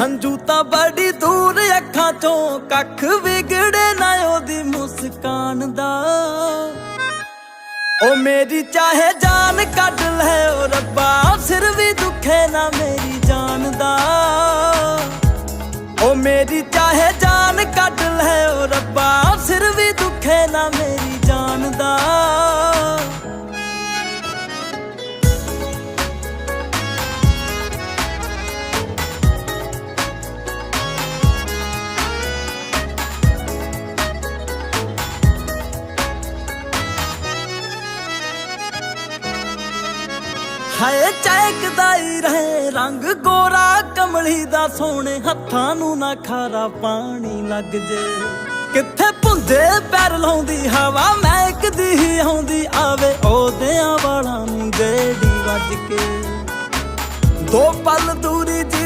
ਹੰਝੂ ਤਾਂ ਬੜੀ ਦੂਰ ਅੱਖਾਂ ਚੋਂ ਕੱਖ ਵਿਗੜੇ ਨਾ ਉਹਦੀ ਮੁਸਕਾਨ ਦਾ। ਉਹ ਮੇਰੀ ਚਾਹੇ ਜਾਨ ਕੱਢ ਲੈ ਓ ਰੱਬਾ ਸਿਰ ਵੀ ਦੁਖੇ ਨਾ ਮੇਰੀ ਜਾਨ ਦਾ। ਉਹ ਮੇਰੀ ਚਾਹੇ ਜਾਨ ਕੱਢ ਲੈ ਓ ਰੱਬਾ ਸਿਰ ਵੀ ਦੁਖੇ ਨਾ ਮੇਰੀ ਹਾਏ ਚੈਕਦਾ ਹੀ ਰਹੇ ਰੰਗ ਗੋਰਾ, ਕਮਲੀ ਦਾ ਸੋਹਣੇ ਹੱਥਾਂ ਨੂੰ ਨਾ ਖਾਰਾ ਪਾਣੀ ਲੱਗ ਜੇ। ਕਿੱਥੇ ਭੁੰਦੇ ਪੈਰ ਲਾਉਂਦੀ ਹਵਾ, ਮਹਿਕਦੀ ਹੀ ਆਉਂਦੀ, ਆਵੇ ਉਹਦਿਆਂ ਵਾਲਾਂ ਨੂੰ ਗੇੜੀ ਵੱਜ ਕੇ। ਦੋ ਪਲ ਦੂਰੀ ਜੀ